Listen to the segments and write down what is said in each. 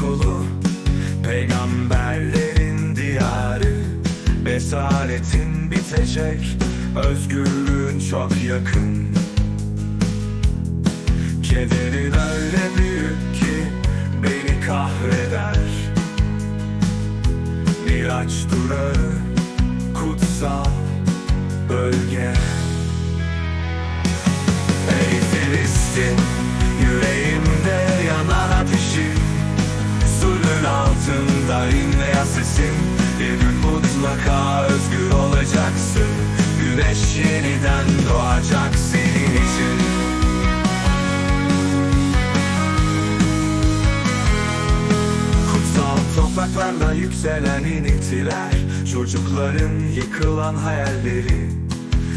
kokulu Peygamberlerin diyarı Esaretin bitecek Özgürlüğün çok yakın. Kederin öyle büyük ki Beni kahreder. Miraç durağı Kutsal bölge Kutsal topraklarla yükselen iniltiler Çocukların yıkılan hayalleri.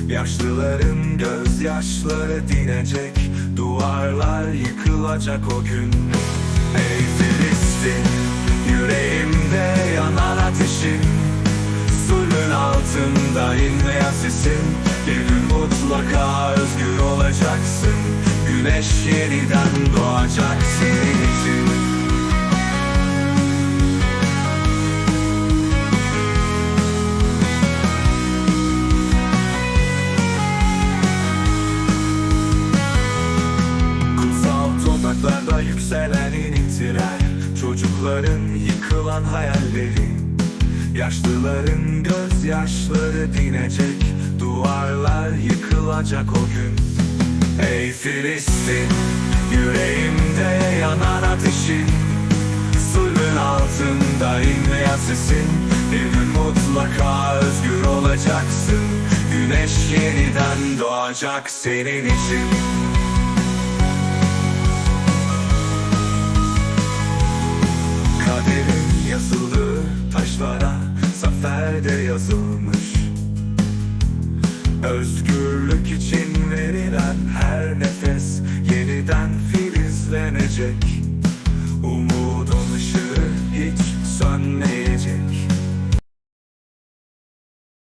Yaşlıların gözyaşları dinecek Duvarlar yıkılacak o gün. Ey Filistin Yüreğimde yanan ateşin. Sulün altında inleyen sesin Güneş yeniden doğacak senin için. Kutsal topraklarda yükselen iniltiler Çocukların yıkılan hayalleri. Yaşlıların gözyaşları dinecek Duvarlar yıkılacak o gün Ey Filistin Yüreğimde yanan ateşin Sulün altında inleyen sesin Bir gün mutlaka özgür olacaksın. Güneş yeniden doğacak senin için. Kaderin yazılı taşlara Zaferde yazılmış Özgürlük için verilen her nefes Yeniden filizlenecek